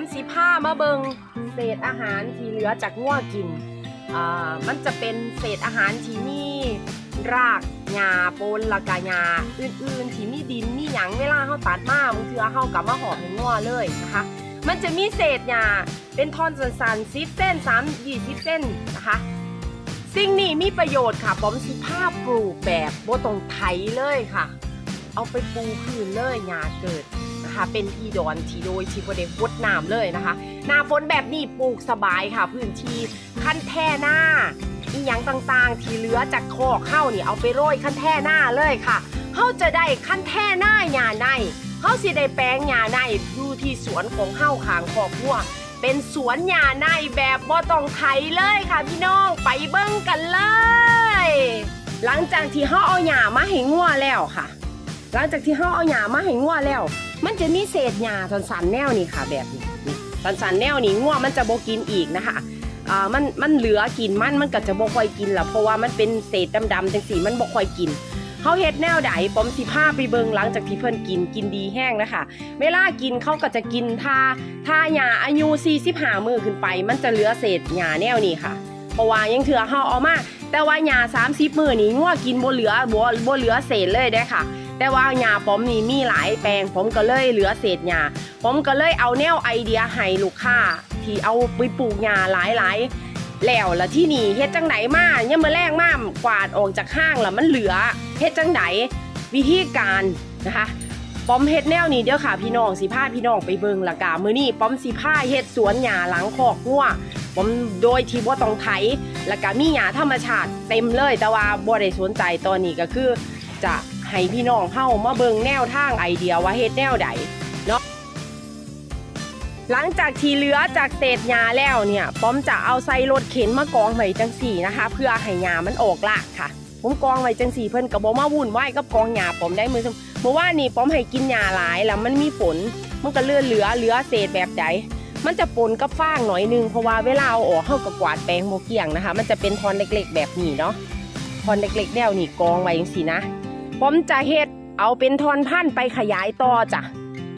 มสีผ้ามาเบิงเศษอาหารที่เหลือจากงัวกินอ่ามันจะเป็นเศษอาหารที่มีรากหญ้าปนละกะหญ้าอื่นๆที่มีดินมีหยังเวลาเฮาตัดมาบางเทื่อเฮากลับมาหอมให้งัวเลยนะคะ มันจะมีเศษหญ้าเป็นท่อนสั้นๆ10เส้น3 20เส้นนะคะสิ่งนี้มีประโยชน์ค่ะบอมสิภาพปลูกแบบโบตรงไถเลยค่ะ เอาไปปูพื้นเลยหญ้าเกิด นะคะ เป็นที่ดอนที่โดยที่บ่ได้วดน้ำเลยนะคะ หน้าฝนแบบนี้ปลูกสบายค่ะ พื้นที่ขั้นแท่หน้าอีหยังต่างๆ ที่เหลือจากคอกเข้านี่เอาไปโรยขั้นแท่หน้าเลยค่ะเขาจะได้ขั้นแท่หน้าหญ้าในเขาสิได้แปลงหญ้าในอยู่ที่สวนของเฮาขางคอกวัวเป็นสวนหญ้าในแบบบ่ต้องไถเลยค่ะพี่น้องไปเบิ่งกันเลย หลังจากที่เฮาเอาหญ้ามาให้งัวแล้วค่ะ หลังจากที่เฮาเอาหญ้ามาให้งัวแล้ว มันจะมีเศษหญ้าสันๆแนวนี้ค่ะ แบบนี้นี่สันๆแนวนี้งัวมันจะบ่กินอีกนะคะอ่ามันมันเหลือกินมันมันก็จะบ่ค่อยกินละเพราะว่ามันเป็นเศษดำๆจังสีมันบ่ค่อยกินเฮาเฮ็ดแนวใดปอมสิพาไปเบิงหลังจากที่เพิ่นกินกินดีแห้งนะคะเวลากินเขาก็จะกินถ้าถ้าหญ้าอายุ45มื้อขึ้นไป มันจะเหลือเศษหญ้าแนวนี้ค่ะ เพราะว่ายังเถื่อเฮาเอามาแต่ว่าหญ้า30มื้อนี้งัวกินบ่เหลือบ่บ่เหลือเศษเลยเด้ค่ะ แต่ว่าหญ้าผมนี่มีหลายแปลง ผมก็เลยเหลือเศษหญ้าผมก็เลยเอาแนวไอเดียให้ลูกค้าที่เอาไปปลูกหญ้าหลายๆ แล้วละที่นี่เฮ็ดจังไหนมาเนี่ยามมาแรงมากกวาดออกจากห้างแล้วมันเหลือเฮ็ดจังไหนวิธีการนะคะป้อมเฮ็ดแนวนี้เด้อค่ะพี่น้องสิพาพี่น้องไปเบิ่งละกามื้อนี้ป้อมสิพาเฮ็ดสวนหญ้าหลังคอกงัวผมโดยที่บ่ต้องไถล้วก็มีหญ้าธรรมชาติเต็มเลยแต่ว่าบ่ได้สนใจตอนนี้ก็คือจะ ให้พี่น้องเฮามาเบิงแนวทางไอเดียว่าเฮ็ดแนวใดเนาะหลังจากที่เหลือจากเศษหญ้าแล้วเนี่ยป้อมจะเอาใส่รถเข็นมากองไว้จังสี่นะคะ เพื่อให้หญ้ามันออกลากค่ะผมกองไว้จังสี่เพิ่นก็บ่มาวุ่นวายกับกองหญ้าป้อมได้มือเมื่อว่านนี้ป้อมให้กินหญ้าหลายแล้วมันมีฝนมันก็เลื่อเหลือเหลือเศษแบบใดมันจะปนกับฟางหน่อยหนึงเพราะว่าเวลาเอาออกเฮาก็กวาดแปรงโมเกียงนะคะ มันจะเป็นทอนเล็กๆ แบบนี้เนาะทอนเล็กๆแนวนี้กองไว้จังสี่นะ ผมจะเฮ็ดเอาเป็นทอนพันธุ์ไปขยายต่อจ้ะ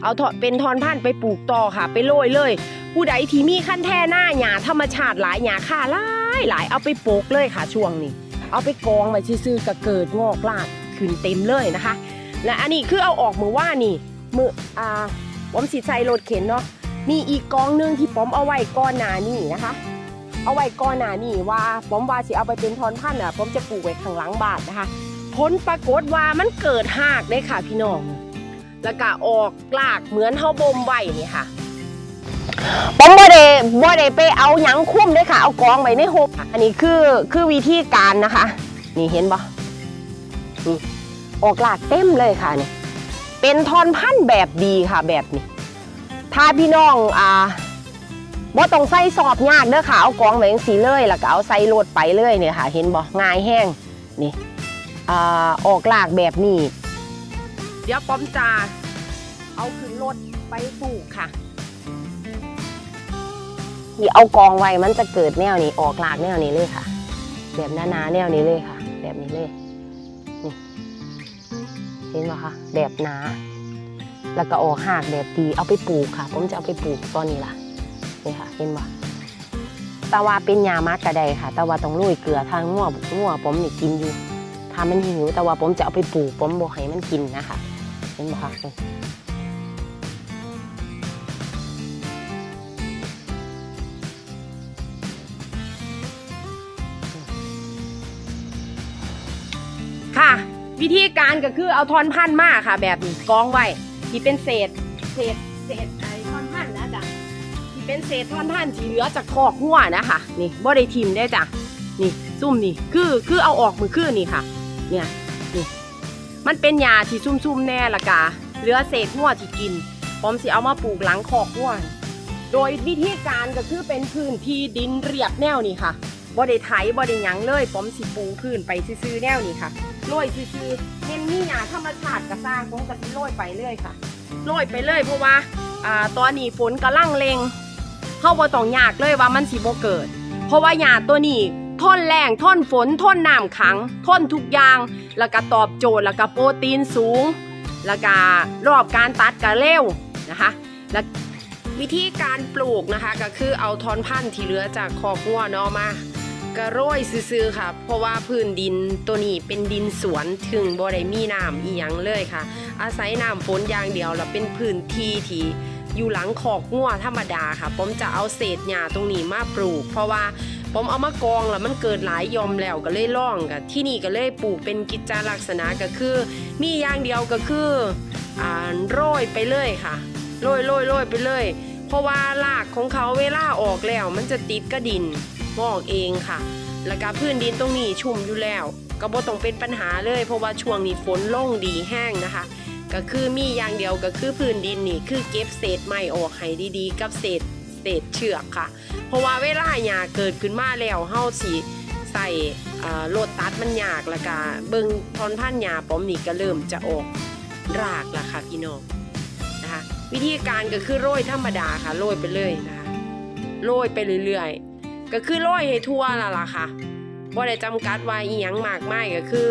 เอาทอเป็นทอนพันธุ์ไปปลูกต่อค่ะ ไปโรยเลย ผู้ใดที่มีขั้นแท่หน้าหญ้าธรรมชาติหลายหญ้าค่าหลายหลายเอาไปปลูกเลยค่ะช่วงนี้ เอาไปกองไว้ซื่อๆก็เกิดงอกลากขึ้นเต็มเลยนะคะ และอันนี้คือเอาออกมือว่านี่ มืออ่าผมสิใส่รถเข็นเนาะมีอีกกองหนึงที่ผมเอาไว้ก้อนหนานี่นะคะ เอาไว้ก้อนหนานี่ว่าผมว่าสิเอาไปเป็นทอนพันธุ์อะผมจะปลูกไว้ข้างหลังบ้านนะคะ ผลปรากฏว่ามันเกิดหากได้ค่ะพี่น้อง แล้วก็ออกลากเหมือนเฮาบ่มไว้นี่ค่ะผมบ่ได้บ่ได้ไปเอาหยังคุ้มเด้ค่ะ เอากองไว้ในโฮมอันนี้คือคือวิธีการนะคะ นี่เห็นบ่นี่ออกลากเต็มเลยค่ะนี่เป็นทอนพันธุ์แบบดีค่ะแบบนี้ ถ้าพี่น้องอ่าบ่ต้องใส่สอบยากเด้อค่ะ เอากองไว้จังซี่เลย แล้วก็เอาใส่รถไปเลยเนี่ยค่ะ เห็นบ่ง่ายแห้งนี่ อ่าออกลากแบบนี้ เดี๋ยวป้อมจะเอาขึ้นรถไปปลูกค่ะนี่เอากองไว้มันจะเกิดแนวนี้ออกลากแนวนี้เลยค่ะ แบบหนาๆแนวนี้เลยค่ะ แบบนี้เลยนี่เห็นไหมคะแบบหนา แล้วก็ออกหากแบบดีเอาไปปลูกค่ะ ผมจะเอาไปปลูกตอนนี้ล่ะนี่ค่ะ เห็นไหมต่ว่าเป็นยามากกระไดค่ะต่ว่าต้องลุยเกลือทางง่วง่วผมนี่กินอยู่ ถ้ามันหิวแต่ว่าผมจะเอาไปปลูกผมบอกให้มันกินนะคะเห็นไหมคะค่ะ วิธีการก็คือเอาทอนพันธ์มาค่ะ แบบนี้กองไว้ที่เป็นเศษเศษเศษไอ้ทอนพันธ์นะจ๊ะที่เป็นเศษทอนพันธ์ที่เหลือจากคอกหัวนะคะนี่บ่ได้ทิมได้จ้ะนี่ซุ่มนี่คือคือเอาออกมือคือนี่ค่ะ เนี่ยนี่มันเป็นยาที่ซุ่มๆแน่ละกาเหลือเศษหัวที่กินผมสิเอามาปลูกหลังคอกหัวโดยวิธีการก็คือเป็นพื้นที่ดินเรียบแนวนี่ค่ะบ่ได้ไถบ่ได้หยังเลยผมสิปูพื้นไปซื่อๆแนวนี่ค่ะโรยซื่อๆเห็นมีหญ้าธรรมชาติก็สร้างผมก็สิโรยไปเรื่อยค่ะโรยไปเลยเพราะว่าอ่าตอนนี้ฝนกำลังเลงเฮาบ่ต้องยากเลยว่ามันสิบ่เกิด เพราะว่าหญ้าตัวนี้ ทนแรงทนฝนทนน้ำขัง ทนทุกอย่าง แล้วก็ตอบโจทย์แล้วก็โปรตีนสูง แล้วก็รอบการตัดก็เร็วนะคะแล้ววิธีการปลูกนะคะก็คือเอาทอนพันธุ์ที่เหลือจากคอกงัวเนาะมากระโรยซื่อๆค่ะ เพราะว่าพื้นดินตัวนี้เป็นดินสวนถึงบ่ได้มีน้ำอีหยังเลยค่ะ อาศัยน้ำฝนอย่างเดียวแล้วเป็นพื้นที่ที่ อยู่หลังคอกงัวธรรมดาค่ะผมจะเอาเศษหญ้าตรงนี้มาปลูก เพราะว่าผมเอามากองแล้วมันเกิดหลายยอมแล้วก็เลยล่องกับที่นี่ก็เลยปลูกเป็นกิจจาลักษณะก็คือ มีอย่างเดียวก็คืออ่าโรยไปเลยค่ะโรยโรยโรยไปเลย เพราะว่ารากของเขาเวลาออกแล้ว มันจะติดกระดินงอกเองค่ะ แล้วก็พื้นดินตรงนี้ชุ่มอยู่แล้ว ก็บ่ต้องเป็นปัญหาเลย เพราะว่าช่วงนี้ฝนลงดีแห้งนะคะ ก็คือมีอย่างเดียวก็คือพื้นดินนี่คือเก็บเศษไม้ออกให้ดีๆ กับเศษเศษเชือกค่ะ เพราะว่าเวลาหญ้าเกิดขึ้นมาแล้วเฮาสิใส่โลดตัดมันยากล้วก็เบิ่งทอนพันหญ้าป้อมนี่ก็เริ่มจะออกรากล้วค่ะพี่น้องนะคะ วิธีการก็คือโรยธรรมดาค่ะโรยไปเลยนะคะโรยไปเรื่อยๆ ก็คือโรยให้ทั่วละล่ะค่ะบ่ได้จำกัดว่าอีหยังมากมายก็คือ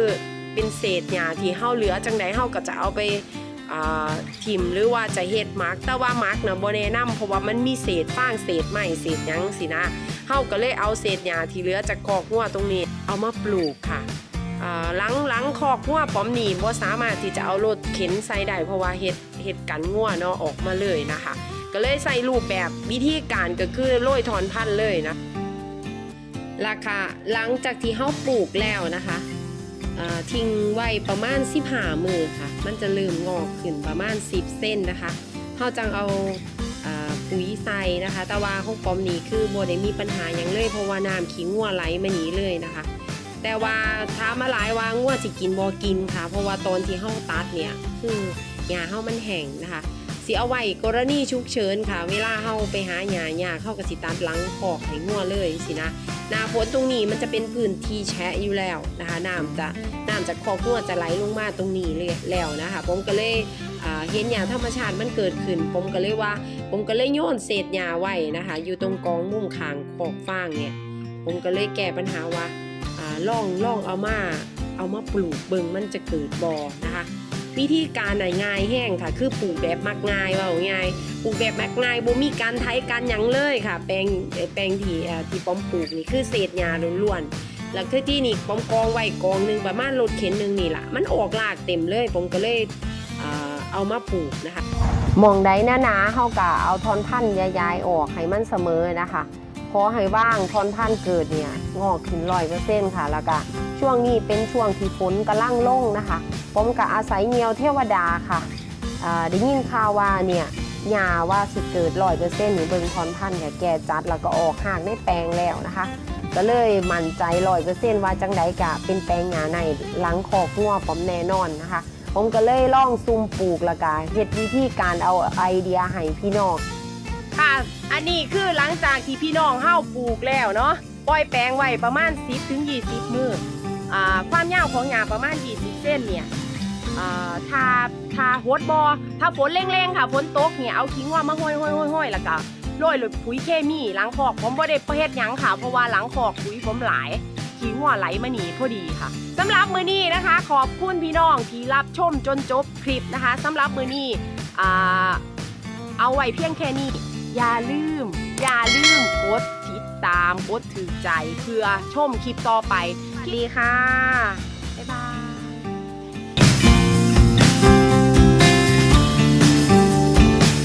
เป็นเศษหญ้าที่เฮาเหลือจังใดเฮาก็จะเอาไปอ่าทิมหรือว่าจะเฮ็ดมักแต่ว่ามักนะบ่แนะนำเพราะว่ามันมีเศษฟางเศษไม้เศษหยังสินะเฮาก็เลยเอาเศษหญ้าที่เหลือจากคอกงัวตรงนี้ เอามาปลูกค่ะอ่าหลังหลังคอกงัวป้อมนี่บ่สามารถที่จะเอารถเข็นใส่ได้เพราะว่าเฮ็ดเฮ็ดกันงัวเนาะออกมาเลยนะคะ ก็เลยใส่รูปแบบวิธีการก็คือโรยถอนพันธุ์เลยนะราคาหลังจากที่เฮาปลูกแล้วนะคะ ทิ้งไว้ประมาณ15มือค่ะ มันจะเริ่มงอกขึ้นประมาณ 10 เส้นนะคะเฮาจังเอาปุ๋ยใส่นะคะ แต่ว่าของปอมนี่คือบ่ได้มีปัญหาอย่างเลยเพราะว่าน้ำขี้งัวไหลมาหนีเลยนะคะ แต่ว่าถามาหลายว่างัวสิกินบ่กินค่ะ เพราะว่าตอนที่เฮาตัดเนี่ยคือหญ้าเฮามันแห้งนะคะ สิเอาไว้กรณีฉุกเฉินค่ะ เวลาเฮาไปหาหญ้าหญ้าเข้ากับสิตามหลังคอกให้งัวเลยสินะหน้าฝนตรงนี้มันจะเป็นพื้นที่แฉะอยู่แล้วนะคะน้ำจะน้ำจากคอกงัวจะไหลลงมาตรงนี้เลยแล้วนะคะ ผมก็เลยเห็นหญ้าธรรมชาติมันเกิดขึ้น ผมก็เลยว่า ผมก็เลยโยนเศษหญ้าไว้นะคะ อยู่ตรงกองมุมคางคอกฟางเนี่ยผมก็เลยแก้ปัญหาว่าล่องล่องเอามาเอามาปลูกเบิงมันจะเกิดบอนะคะ วิธีการไหนง่ายแห้งค่ะ คือปลูกแบบมักง่ายว่าง่ายปลูกแบบมักง่ายบ่มีการไถการหยังเลยค่ะ แปลงแปลงที่ที่ป้อมปลูกนี่คือเศษหญ้าล้วนๆแล้วคือที่นี่ป้อมกองไว้กองหนึงประมาณรถเข็นหนึงนี่ล่ะ มันออกรากเต็มเลยผมก็เลยเอามาปลูกนะคะมองใดหน้หนาเฮาก็เอาทอนพันย้ายๆออกให้มันเสมอนะคะ ขอให้ว่างทอนพันเกิดเนี่ยงอกขึ้นร้อยเปอร์เซ็นต์ค่ะแล้วก็ช่วงนี้เป็นช่วงที่ฝนกำลังลงนะคะผมก็อาศัยเงียวเทวดาค่ะอ่าได้ยินข่าวว่าเนี่ยหญ้าว่าสิเกิดร้อยเปอร์เซ็นต์หรือเบิงพรพันธุ์เนี่ยแก่จัดแล้วก็ออกหากในแปลงแล้วนะคะ ก็เลยมั่นใจร้อยเปอร์เซ็นต์ว่าจังใดกะเป็นแปลงหญ้าในหลังคอกงัวผมแน่นอนนะคะ ผมก็เลยล่องซุ่มปลูกละกะเฮ็ดวิธีการเอาไอเดียให้พี่น้อง อันนี้คือหลังจากที่พี่น้องเฮาปลูกแล้วเนาะปล่อยแปลงไว้ประมาณ 10ถึง20 มืออ่าความยาวของหญ้าประมาณ 20 เส้นเนี่ยอ่าถ้าถ้าโหดบอถ้าฝนแรงๆค่ะฝนตกเนี่ยเอาขิงว่ามาห้อยห้อยห้อยห้อยแล้วก็โรยหลดปุ๋ยเคมีหลังคอกผมบ่ได้ประเฮ็ดหยังค่ะเพราะว่าหลังคอกปุ๋ยผมหลายขิงว่าไหลมาหนีพอดีค่ะสำหรับมือนี้นะคะ ขอบคุณพี่น้องที่รับชมจนจบคลิปนะคะสำหรับมือนี้เอาไว้เพียงแค่นี้ อย่าลืม อย่าลืมกดติดตามกดถือใจเพื่อชมคลิปต่อไปสวัสดีค่ะ